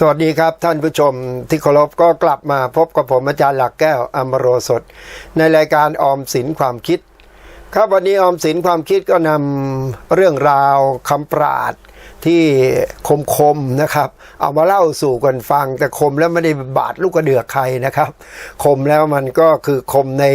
สวัสดีครับท่านผู้ชมที่เคารพก็กลับมาพบกับผมอาจารย์หลักแก้วอมโรสดในรายการออมสินความคิด ครับวันนี้ออมสินความคิดก็นำเรื่องราวคำปราดที่คมๆนะครับ เอามาเล่าสู่กันฟัง แต่คมแล้วไม่ได้บาดลูกกระเดือกใครนะครับ คมแล้วมันก็คือคมใน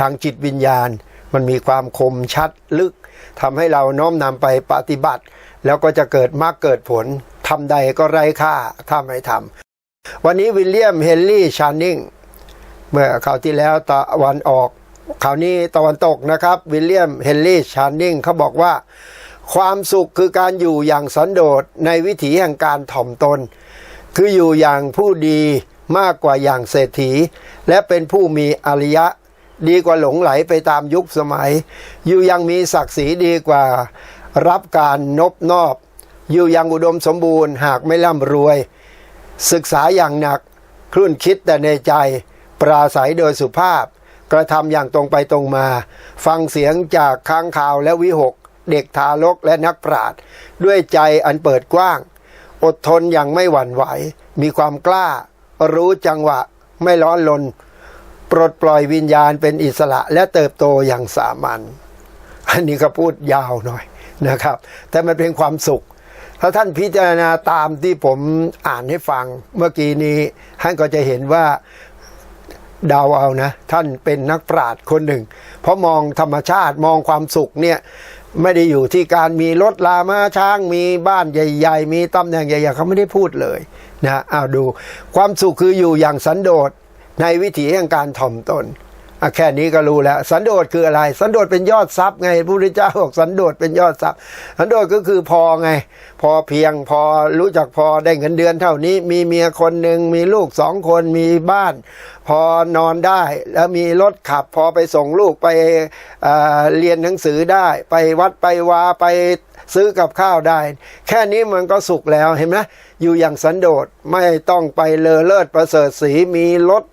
ทางจิตวิญญาณ มันมีความคมชัดลึกทำให้เราน้อมนำไปปฏิบัติ แล้วก็จะเกิดมรรคเกิดผล ทำใดก็ไร้ค่าถ้าไม่ทำวันนี้วิลเลียมเฮนรี่ชานิงเมื่อคราวที่แล้วตะวันออกคราวนี้ตะวันตกนะครับ วิลเลียมเฮนรี่ชานิงเขาบอกว่า ความสุขคือการอยู่อย่างสันโดษในวิถีแห่งการถ่อมตน คืออยู่อย่างผู้ดีมากกว่าอย่างเศรษฐี และเป็นผู้มีอริยะดีกว่าหลงไหลไปตามยุคสมัย อยู่อยังมีศักดิ์ศรีดีกว่า รับการนบนอบ อยู่อยังอุดมสมบูรณ์หากไม่ร่ำรวย ศึกษาอย่างหนักครุ่นคิดแต่ในใจ ปราศัยโดยสุภาพ กระทำอย่างตรงไปตรงมา ฟังเสียงจากค้างข่าวและวิหก เด็กทารกและนักปราชญ์ด้วยใจอันเปิดกว้าง อดทนอย่างไม่หวั่นไหว มีความกล้า รู้จังหวะไม่ร้อนลน ปลดปล่อยวิญญาณเป็นอิสระและเติบโตอย่างสามัญอันนี้ก็พูดยาวหน่อยนะครับ แต่มันเป็นความสุข ถ้าท่านพิจารณาตามที่ผมอ่านให้ฟังเมื่อกี้นี้ท่านก็จะเห็นว่าเดาวเอานะ ท่านเป็นนักปราชญ์คนหนึ่ง เพราะมองธรรมชาติมองความสุขเนี่ยไม่ได้อยู่ที่การมีรถลามาช้างมีบ้านใหญ่ ๆ มีตำแหน่งใหญ่ๆเขาไม่ได้พูดเลยนะอ้าวดู ความสุขคืออยู่อย่างสันโดษในวิถีแห่งการถ่อมตน แค่นี้ก็รู้แล้ว สันโดษคืออะไร สันโดษเป็นยอดทรัพย์ไงพระพุทธเจ้าบอกสันโดษเป็นยอดทรัพย์ สันโดษก็คือพอไง พอเพียงพอรู้จักพอได้เงินเดือนเท่านี้ มีเมียคนหนึ่งมีลูกสองคนมีบ้าน พอนอนได้ แล้วมีรถขับ พอไปส่งลูกไปเเรียนหนังสือได้ ไปวัดไปวาไปซื้อกับข้าวได้ แค่นี้มันก็สุขแล้วเห็นไหมอยู่อย่างสันโดษไม่ต้องไปเลอเลิศประเสริฐสีมีรถ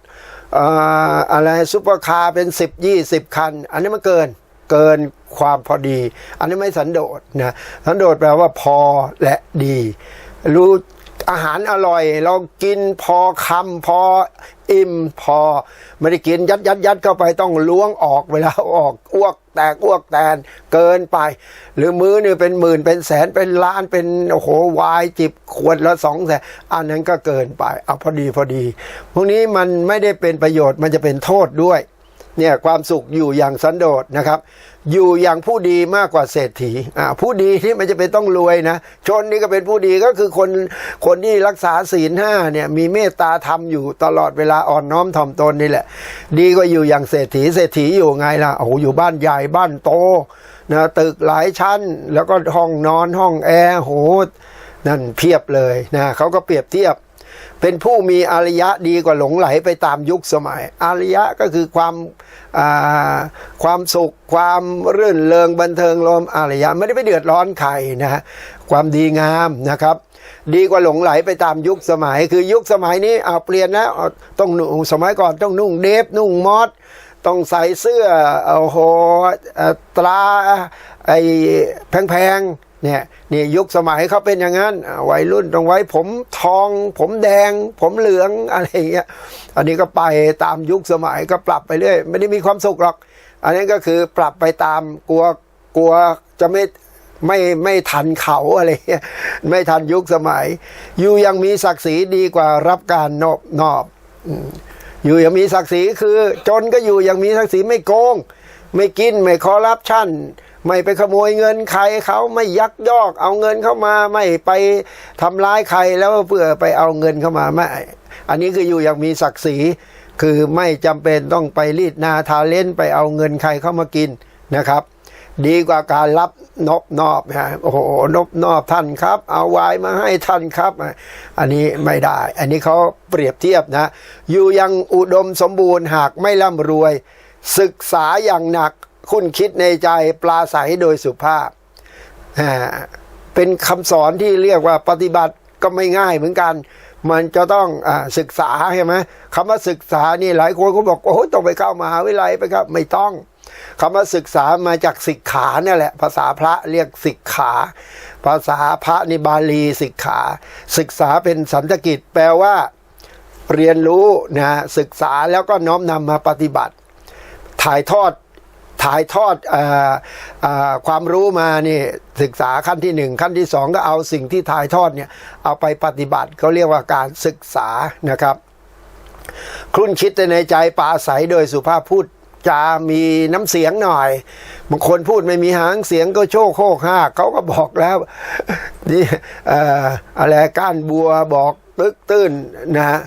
อะไรซุปเปอร์คาร์เป็นสิบยี่สิบคัน อันนี้มันเกินเกินความพอดี อันนี้ไม่สันโดษนะสันโดษแปลว่าพอและดี รู้ อาหารอร่อย เรากินพอคำพออิ่มพอ ไม่ได้กินยัดยัดยัดเข้าไปต้องล้วงออกเวลาออกอ้วกแตกอ้วกแตนเกินไป หรือมื้อนี่เป็นหมื่นเป็นแสนเป็นล้านเป็นโอ้โหวายจิบขวดละสองแสนอันนั้นก็เกินไปเอาพอดีพอดี พวกนี้มันไม่ได้เป็นประโยชน์มันจะเป็นโทษด้วย เนี่ยความสุขอยู่อย่างสันโดษนะครับ อยู่อย่างผู้ดีมากกว่าเศรษฐีอ่าผู้ดีที่มันจะเป็นต้องรวยนะ ชนนี่ก็เป็นผู้ดีก็คือคนคนที่รักษาศีลห้าเนี่ยมีเมตตาธรรมอยู่ตลอดเวลาอ่อนน้อมถ่อมตนนี่แหละ ดีกว่าอยู่อย่างเศรษฐีเศรษฐีอยู่ไงล่ะโอ้โหอยู่บ้านใหญ่บ้านโตนะตึกหลายชั้น แล้วก็ห้องนอนห้องแอร์โหนั่นเพียบเลยนะเขาก็เปรียบเทียบ เป็นผู้มีอารยะดีกว่าหลงไหลไปตามยุคสมัยอารยะก็คือความความสุข ความรื่นเริงบันเทิงลมอารยะไม่ได้ไปเดือดร้อนใครนะฮะความดีงามนะครับ ดีกว่าหลงไหลไปตามยุคสมัย คือยุคสมัยนี้เอาเปลี่ยนแล้วต้องนุ่งสมัยก่อนต้องนุ่งเดฟนุ่งมอสต้องใส่เสื้อโอ้โหอ่อตราไอ้แพงๆ เนี่ยนี่ยุคสมัยเขาเป็นอย่างนั้นวัยรุ่นต้องไว้ผมทอง ผมแดง ผมเหลืองอะไรเงี้ยอันนี้ก็ไปตามยุคสมัยก็ปรับไปเรื่อยไม่ได้มีความสุขหรอก อันนี้ก็คือปรับไปตามกลัวกลัวจะไม่ไม่ไม่ทันเขาอะไรเงี้ยไม่ทันยุคสมัย อยู่ยังมีศักดิ์ศรีดีกว่ารับการนอบนอบอืมอยู่ยังมีศักดิ์ศรีคือ จนก็อยู่ยังมีศักดิ์ศรีไม่โกง ไม่กินไม่คอร์รัปชัน ไม่ไปขโมยเงินใครเขาไม่ยักยอกเอาเงินเข้ามาไม่ไปทำร้ายใครแล้วเพื่อไปเอาเงินเข้ามาไม่อันนี้คืออยู่อย่างมีศักดิ์ศรีคือไม่จำเป็นต้องไปรีดนาทาเล่นไปเอาเงินใครเข้ามากินนะครับ ดีกว่าการรับนบนอบฮะโอ้โหนบนอบท่านครับ เอาไว้มาให้ท่านครับ อันนี้ไม่ได้ อันนี้เขาเปรียบเทียบนะ อยู่ยังอุดมสมบูรณ์หากไม่ร่ำรวย ศึกษาอย่างหนัก คุณคิดในใจปลาใสโดยสุภาพ เป็นคำสอนที่เรียกว่าปฏิบัติก็ไม่ง่ายเหมือนกัน มันจะต้องอศึกษาใช่ไหมคำว่าศึกษานี่หลายคนก็บอกโอ้โหต้องไปเข้ามหาวิทยาลัยไปครับไม่ต้องคำว่าศึกษามาจากสิกขาเนี่ยแหละ ภาษาพระเรียกสิกขา ภาษาพระนิบาลีสิกขา ศึกษาเป็นสันสกิตแปลว่า เรียนรู้นะศึกษาแล้วก็น้อมนำมาปฏิบัติ ถ่ายทอด ถ่ายทอดออความรู้มานี่ศึกษาขั้นที่หนึ่งขั้นที่สองก็เอาสิ่งที่ถ่ายทอดเนี่ยเอาไปปฏิบัติเขาเรียกว่าการศึกษานะครับครุ่นคิดในใจปาศัยโดยสุภาพพูดจามีน้ำเสียงหน่อยบางคนพูดไม่มีหางเสียงก็โชคโคกห้าเขาก็บอกแล้วนี่ออะไรก้านบัวบอกตึกตื้นนะฮะ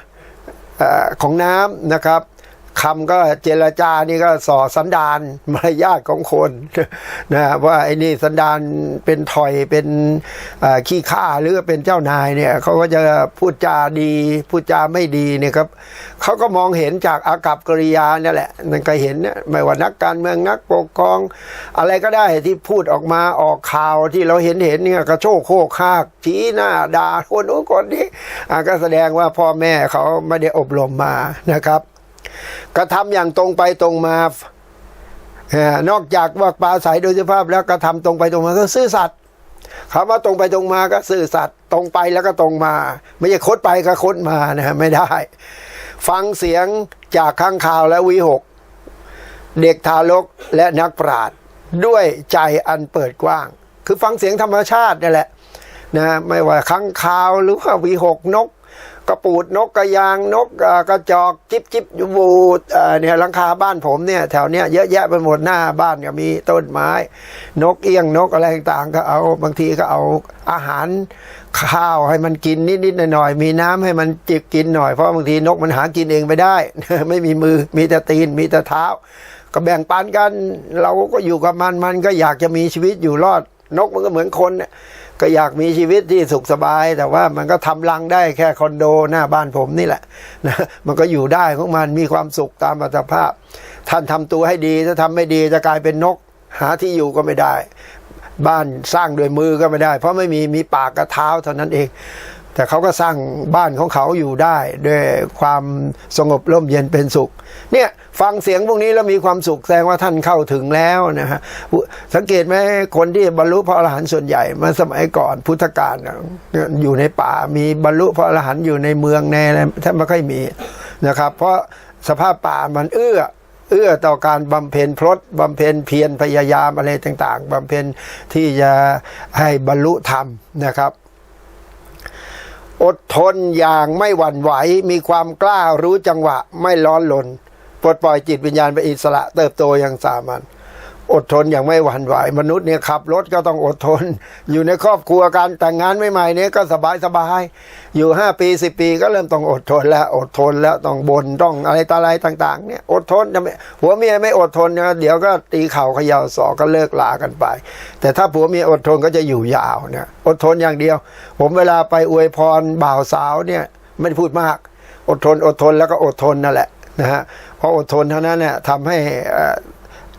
ของน้ำนะครับ คำก็เจรจานี่ก็ส่อสันดานมารยาทของคนนะว่าไอ้นี่สันดานเป็นถอยเป็นขี้ข้าหรือเป็นเจ้านายเนี่ยเขาก็จะพูดจาดีพูดจาไม่ดีเนี่ยครับเขาก็มองเห็นจากอากับกริยาเนี่ยแหละนั่นก็เห็นเนี่ยไม่ว่านักการเมืองนักปกครอง อะไรก็ได้ที่พูดออกมาออกข่าวที่เราเห็นเห็นเนี่ยกระโชกโคกคากชี้หน้าด่าคนโน้นคนนี้ก็แสดงว่าพ่อแม่เขาไม่ได้อบรมมานะครับ กระทำอย่างตรงไปตรงมานอกจากว่าปลาใสโดยสภาพแล้วกระทำตรงไปตรงมาก็ซื่อสัตย์คำว่าตรงไปตรงมาก็ซื่อสัตย์ตรงไปแล้วก็ตรงมา ไม่ใช่คดไปก็คดมานะไม่ได้ ฟังเสียงจากข้างข่าวและวิหกเด็กทารกและนักปราชญ์ด้วยใจอันเปิดกว้าง คือฟังเสียงธรรมชาตินี่แหละนะไม่ว่าข้างข่าวหรือว่าวีหกนก ระปูดนกกระยางนกกระจอกจิบจิบยูบูดเนี่ยหลังคาบ้านผมเนี่ยแถวเนี้ยเยอะแยะไปหมดหน้าบ้านก็มีต้นไม้ นกเอี้ยงนกอะไรต่างๆก็เอาบางทีก็เอาอาหารข้าวให้มันกินนิดๆหน่อยๆมีน้ำให้มันจิบกินหน่อยเพราะบางทีนกมันหากินเองไม่ได้ ไม่มีมือมีแต่ตีนมีแต่เท้า ก็แบ่งปันกัน เราก็อยู่กับมันมันก็อยากจะมีชีวิตอยู่รอด นกมันก็เหมือนคนเนี่ย ก็อยากมีชีวิตที่สุขสบาย แต่ว่ามันก็ทำรังได้แค่คอนโดหน้าบ้านผมนี่แหละนะมันก็อยู่ได้ของมันมีความสุขตามอัตภาพ ท่านทำตัวให้ดีถ้าทำไม่ดีจะกลายเป็นนก หาที่อยู่ก็ไม่ได้ บ้านสร้างด้วยมือก็ไม่ได้ เพราะไม่มีมีปากกับเท้าเท่านั้นเอง แต่เขาก็สร้างบ้านของเขาอยู่ได้ด้วยความสงบร่มเย็นเป็นสุข เนี่ยฟังเสียงพวกนี้แล้วมีความสุขแสดงว่าท่านเข้าถึงแล้วนะฮะสังเกตไหมคนที่บรรลุพระอรหันต์ส่วนใหญ่มื่อสมัยก่อนพุทธกาลอยู่ในป่ามีบรรลุพระอรหันต์อยู่ในเมืองในอะไรแทบไม่ค่อยมีนะครับ เพราะสภาพป่ามันเอื้อเอื้อต่อการบำเพ็ญพรตบำเพ็ญเพียรพยายามอะไรต่าง ๆบำเพ็ญที่จะให้บรรลุธรรมนะครับ อดทนอย่างไม่หวั่นไหว มีความกล้ารู้จังหวะไม่ร้อนลนปลดปล่อยจิตวิญญาณไปอิสระเติบโตอย่างสามัญ อดทนอย่างไม่หวั่นไหวมนุษย์เนี่ยขับรถก็ต้องอดทน อยู่ในครอบครัวการแต่งงานใหม่ๆเนี่ยก็สบายสบายๆอยู่ห้าปีสิบปีก็เริ่มต้องอดทนแล้วอดทนแล้วต้องบนต้องอะไรต่ออะไรต่าง ๆ เนี่ยอดทนจะไม่ผัวเมียไม่อดทนนะเดี๋ยวก็ตีเข่าเขย่าศอกก็เลิกลากันไป แต่ถ้าผัวเมียอดทนก็จะอยู่ยาวเนี่ยอดทนอย่างเดียว ผมเวลาไปอวยพรบ่าวสาวเนี่ยไม่พูดมาก อดทนอดทนแล้วก็อดทนนั่นแหละนะฮะเพราะอดทนเท่านั้นเนี่ยทำให้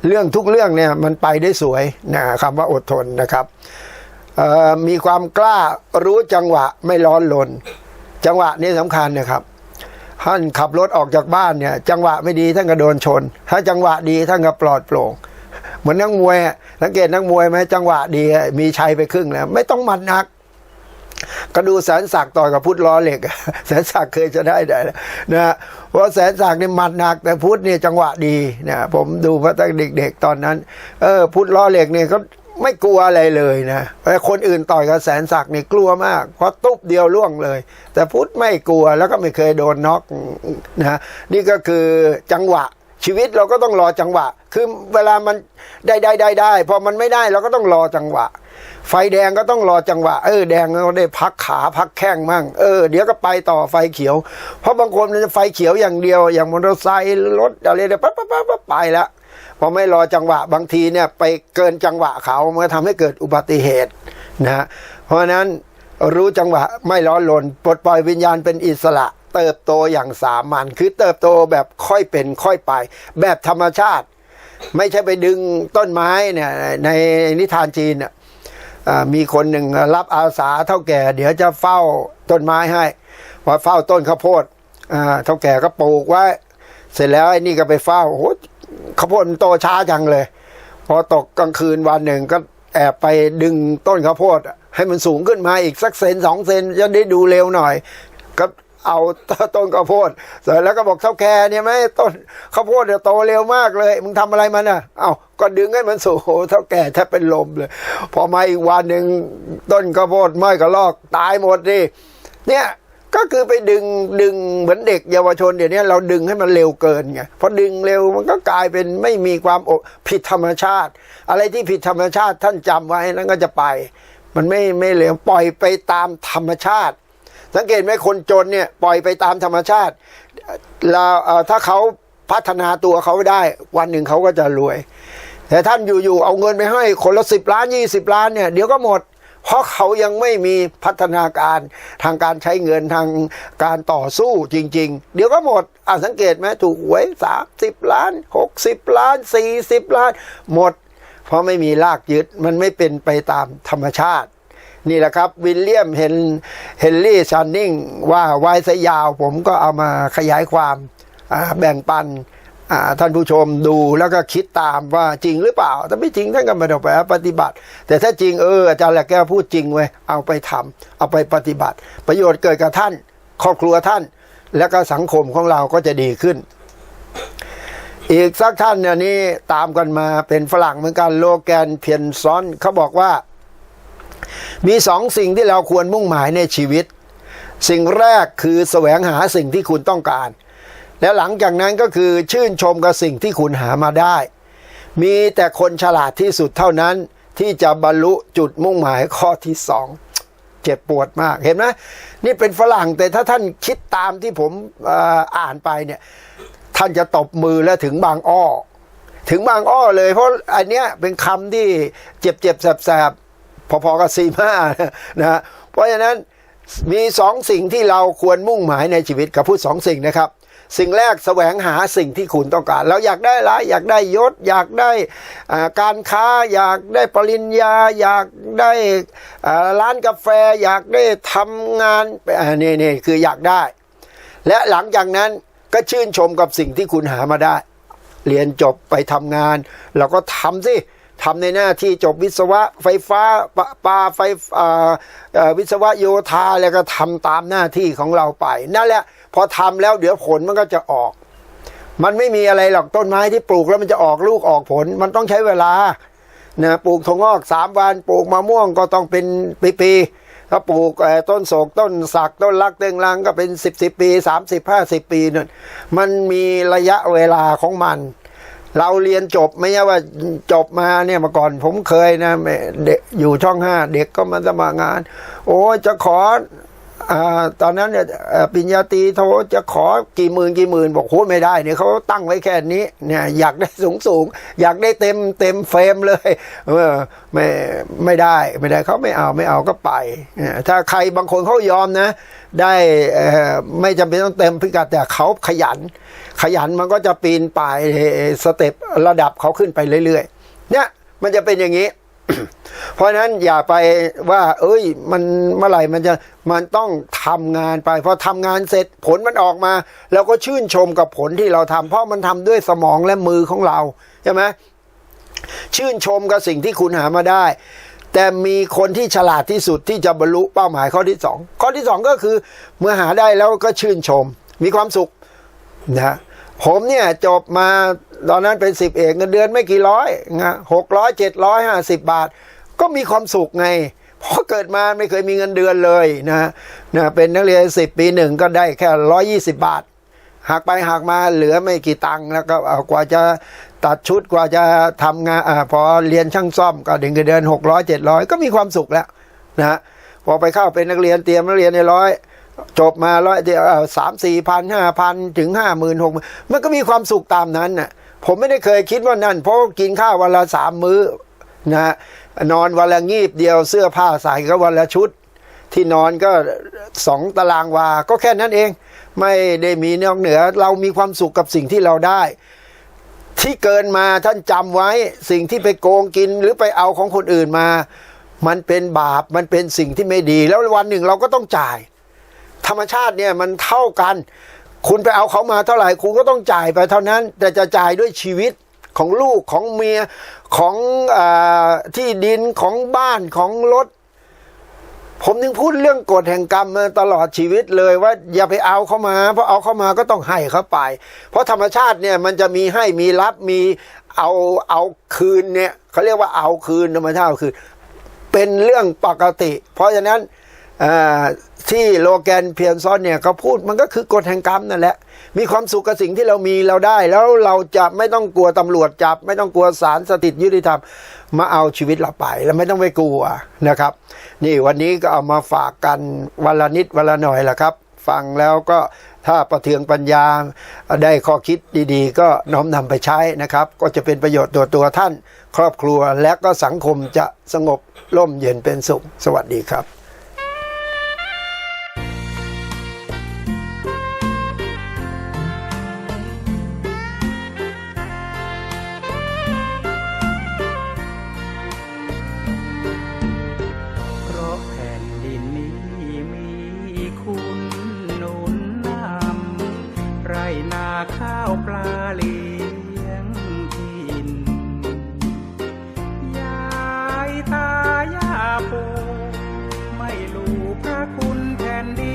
เรื่องทุกเรื่องเนี่ยมันไปได้สวยนะคำว่าอดทนนะครับมีความกล้ารู้จังหวะไม่ร้อนลน จังหวะนี่สำคัญนะครับท่านขับรถออกจากบ้านเนี่ย จังหวะไม่ดีท่านก็โดนชน ถ้าจังหวะดีท่านก็ปลอดโปร่งเหมือนนักมวยสังเกตนักมวยไหมจังหวะดีมีชัยไปครึ่งแล้ว ไม่ต้องมันหนัก ก็ดูแสนศักดิ์ต่อยกับพุทธล้อเหล็ก แสนศักดิ์เคยจะได้ได้นะฮะเพราะแสนศักดิ์นี่หมัดหนัก แต่พุทธเนี่ยจังหวะดีนะผมดูมาตั้งเด็กๆตอนนั้น เออ พุทธล้อเหล็กเนี่ยเขาไม่กลัวอะไรเลยนะแต่คนอื่นต่อยกับแสนศักดิ์นี่กลัวมากเพราะตุ๊บเดียวล่วงเลย แต่พุทธไม่กลัวแล้วก็ไม่เคยโดนน็อกนะนี่ก็คือจังหวะชีวิตเราก็ต้องรอจังหวะ คือเวลามันได้ได้ได้ได้พอมันไม่ได้เราก็ต้องรอจังหวะ ไฟแดงก็ต้องรอจังหวะ เออแดงเราได้พักขาพักแข้งมั่งเออเดี๋ยวก็ไปต่อไฟเขียว เพราะบางคนมันจะไฟเขียวอย่างเดียว อย่างมอเตอร์ไซค์รถอะไรเนี่ยปั๊บปั๊บปั๊บปั๊บไปแล้วพอไม่รอจังหวะบางทีเนี่ยไปเกินจังหวะเขามันก็ทำให้เกิดอุบัติเหตุนะฮะเพราะฉะนั้นรู้จังหวะไม่ร้อนลนปลดปล่อยวิญญาณเป็นอิสระ เติบโตอย่างสามัญคือเติบโตแบบค่อยเป็นค่อยไป แบบธรรมชาติ ไม่ใช่ไปดึงต้นไม้เนี่ยในนิทานจีนน่ะอ่า มีคนหนึ่งรับอาสาเท่าแก่ เดี๋ยวจะเฝ้าต้นไม้ให้พอเฝ้าต้นข้าวโพดเท่าแก่ก็ปลูกไว้ เสร็จแล้วไอ้นี่ก็ไปเฝ้าโอ้โหข้าวโพดมันโตช้าจังเลย พอตกกลางคืนวันหนึ่งก็แอบไปดึงต้นข้าวโพด ให้มันสูงขึ้นมาอีกสักเซนสองเซนจะได้ดูเร็วหน่อย ก็ เอาต้นข้าวโพดเสร็จแล้วก็บอกเท่าแกเนี่ยไหมต้นข้าวโพดเนี่ยโตเร็วมากเลย มึงทำอะไรมันอะเอาก็ดึงให้มันสูงเท่าแก่แทบเป็นลมเลย พอมาอีกวันหนึ่งต้นข้าวโพดไหม้กระลอกตายหมดดิเนี่ยก็คือไปดึงดึงเหมือนเด็กเยาวชนเดี๋ยวนี้เราดึงให้มันเร็วเกินไงพอดึงเร็วมันก็กลายเป็นไม่มีความโอผิดธรรมชาติ อะไรที่ผิดธรรมชาติท่านจำไว้นั่นก็จะไป มันไม่ไม่เร็วปล่อยไปตามธรรมชาติ สังเกตไหมคนจนเนี่ยปล่อยไปตามธรรมชาติเราเอ่อถ้าเขาพัฒนาตัวเขาได้ วันหนึ่งเขาก็จะรวย แต่ท่านอยู่ๆเอาเงินไปให้คนละสิบล้านยี่สิบล้านเนี่ยเดี๋ยวก็หมด เพราะเขายังไม่มีพัฒนาการทางการใช้เงินทางการต่อสู้จริง ๆ เดี๋ยวก็หมดอ่าสังเกตไหมถูกหวยสามสิบล้านหกสิบล้านสี่สิบล้าน หมด เพราะไม่มีรากยึดมันไม่เป็นไปตามธรรมชาติ นี่แหละครับ วิลเลียมเฮนเฮนรี่ชันนิงว่าไว้ซะยาว ผมก็เอามาขยายความแบ่งปันท่านผู้ชมดูแล้วก็คิดตามว่าจริงหรือเปล่า ถ้าไม่จริงท่านก็ไม่ต้องไปปฏิบัติ แต่ถ้าจริงเอออาจารย์แหลกแก้วพูดจริงเว้ยเอาไปทำเอาไปปฏิบัติ ประโยชน์เกิดกับท่าน ครอบครัวท่าน แล้วก็สังคมของเราก็จะดีขึ้น อีกสักท่านเนี่ยนี่ตามกันมาเป็นฝรั่งเหมือนกันโลแกนเพียนซอนเขาบอกว่า มีสองสิ่งที่เราควรมุ่งหมายในชีวิต สิ่งแรกคือแสวงหาสิ่งที่คุณต้องการ และหลังจากนั้นก็คือชื่นชมกับสิ่งที่คุณหามาได้ มีแต่คนฉลาดที่สุดเท่านั้นที่จะบรรลุจุดมุ่งหมายข้อที่สองเจ็บปวดมากเห็นไหมนี่เป็นฝรั่งแต่ถ้าท่านคิดตามที่ผมอ่ออ่านไปเนี่ยท่านจะตบมือและถึงบางอ้อ ถึงบางอ้อเลย เพราะอันเนี้ยเป็นคำที่เจ็บเจ็บๆแสบ พอๆกับซีมานะฮะเพราะฉะนั้นมีสองสิ่งที่เราควรมุ่งหมายในชีวิตกับพูดสองสิ่งนะครับ สิ่งแรกแสวงหาสิ่งที่คุณต้องการ เราอยากได้อะไรอยากได้ยศ อยากได้การค้า อยากได้ปริญญา อยากได้ร้านกาแฟ อยากได้ทำงานนี่นี่คืออยากได้ และหลังจากนั้นก็ชื่นชมกับสิ่งที่คุณหามาได้ เรียนจบไปทำงาน เราก็ทำสิ ทำในหน้าที่จบวิศวะไฟฟ้าปปาไฟวิศวะโยธาแล้วก็ทำตามหน้าที่ของเราไป นั่นแหละ พอทำแล้วเดี๋ยวผลมันก็จะออก มันไม่มีอะไรหรอกต้นไม้ที่ปลูกแล้วมันจะออกลูกออกผล มันต้องใช้เวลานะปลูกถั่วงอกสามวันปลูกมะม่วงก็ต้องเป็นปีๆถ้าปลูกต้นโศกต้นสักต้นลักเตงลังก็เป็นสิบสิบปีสามสิบห้าสิบปีนั่นมันมีระยะเวลาของมัน เราเรียนจบไม่ใช่ว่าจบมาเนี่ยมาก่อนผมเคยนะเด็กอยู่ช่องห้าเด็กก็มาสมัครงาน โอ้จะขอ ตอนนั้นเนี่ยปิญญาตีโทจะขอกี่หมื่นกี่หมื่นบอกโหไม่ได้เนี่ยเขาตั้งไว้แค่นี้เนี่ยอยากได้สูงสูงอยากได้เต็มเต็มเฟรมเลยเออไม่ไม่ได้ไม่ได้เขาไม่เอาไม่เอาก็ไปเนี่ยถ้าใครบางคนเขายอมนะ ได้ไม่จำเป็นต้องเต็มพิกัดแต่เขาขยัน ขยันมันก็จะปีนป่ายสเต็ประดับเขาขึ้นไปเรื่อยๆเนี่ยมันจะเป็นอย่างนี้ เพราะฉะนั้นอย่าไปว่า เอ้ย มันเมื่อไหร่มันจะมันต้องทำงานไปพอทำงานเสร็จผลมันออกมาเราก็ชื่นชมกับผลที่เราทำเพราะมันทำด้วยสมองและมือของเราใช่ไหมชื่นชมกับสิ่งที่คุณหามาได้ แต่มีคนที่ฉลาดที่สุดที่จะบรรลุเป้าหมายข้อที่สองข้อที่สองก็คือเมื่อหาได้แล้วก็ชื่นชม มีความสุขนะผมเนี่ยจบมา ตอนนั้นเป็นสิบเอกเงินเดือนไม่กี่ร้อยนะหกร้อยเจ็ดร้อยห้าสิบบาท ก็มีความสุขไงเพราะเกิดมาไม่เคยมีเงินเดือนเลยนะนะเป็นนักเรียนสิบปีหนึ่งก็ได้แค่ร้อยยี่สิบบาทหักไปหักมาเหลือไม่กี่ตังค์แล้วก็กว่าจะตัดชุดกว่าจะทำงานอพอเรียนช่างซ่อมก็เดือนเดือนหกร้อยเจ็ดร้อยก็มีความสุขแล้วนะฮะพอไปเข้าเป็นนักเรียนเตรียมนักเรียนในร้อยจบมาร้อยเดียวสามสี่พันห้าพันถึงห้าหมื่นหกมันก็มีความสุขตามนั้นน่ะ ผมไม่ได้เคยคิดว่านั่น เพราะกินข้าววันละสามมื้อนะฮะนอนวันละงีบเดียวเสื้อผ้าใส่ก็วันละชุด ที่นอนก็สองตารางวา ก็แค่นั้นเอง ไม่ได้มีนอกเหนือ เรามีความสุขกับสิ่งที่เราได้ ที่เกินมาท่านจำไว้สิ่งที่ไปโกงกินหรือไปเอาของคนอื่นมา มันเป็นบาปมันเป็นสิ่งที่ไม่ดี แล้ววันหนึ่งเราก็ต้องจ่าย ธรรมชาติเนี่ยมันเท่ากัน คุณไปเอาเขามาเท่าไหร่คุณก็ต้องจ่ายไปเท่านั้น แต่จะจ่ายด้วยชีวิตของลูกของเมียของอที่ดินของบ้านของรถ ผมถึงพูดเรื่องกฎแห่งกรรมมาตลอดชีวิตเลยว่าอย่าไปเอาเข้ามา เพราะเอาเข้ามาก็ต้องให้เขาไป เพราะธรรมชาติเนี่ยมันจะมีให้มีรับมีเอาเอาคืนเนี่ยเขาเรียกว่าเอาคืนธรรมชาติเอาคืนเป็นเรื่องปกติ เพราะฉะนั้น ที่โลแกนเพียนซอนเนี่ยเขาพูดมันก็คือกฎแห่งกรรมนั่นแหละ มีความสุขกับสิ่งที่เรามีเราได้ แล้วเราจะไม่ต้องกลัวตำรวจจับ ไม่ต้องกลัวศาลสถิตยุติธรรมมาเอาชีวิตเราไป แล้วไม่ต้องไปกลัวนะครับ นี่วันนี้ก็เอามาฝากกันวันละนิดวันละหน่อยแหละครับ ฟังแล้วก็ถ้าประเทืองปัญญาได้ข้อคิดดีๆ ก็น้อมนำไปใช้นะครับ ก็จะเป็นประโยชน์ตัวตัวท่าน ครอบครัวและก็สังคมจะสงบร่มเย็นเป็นสุข สวัสดีครับ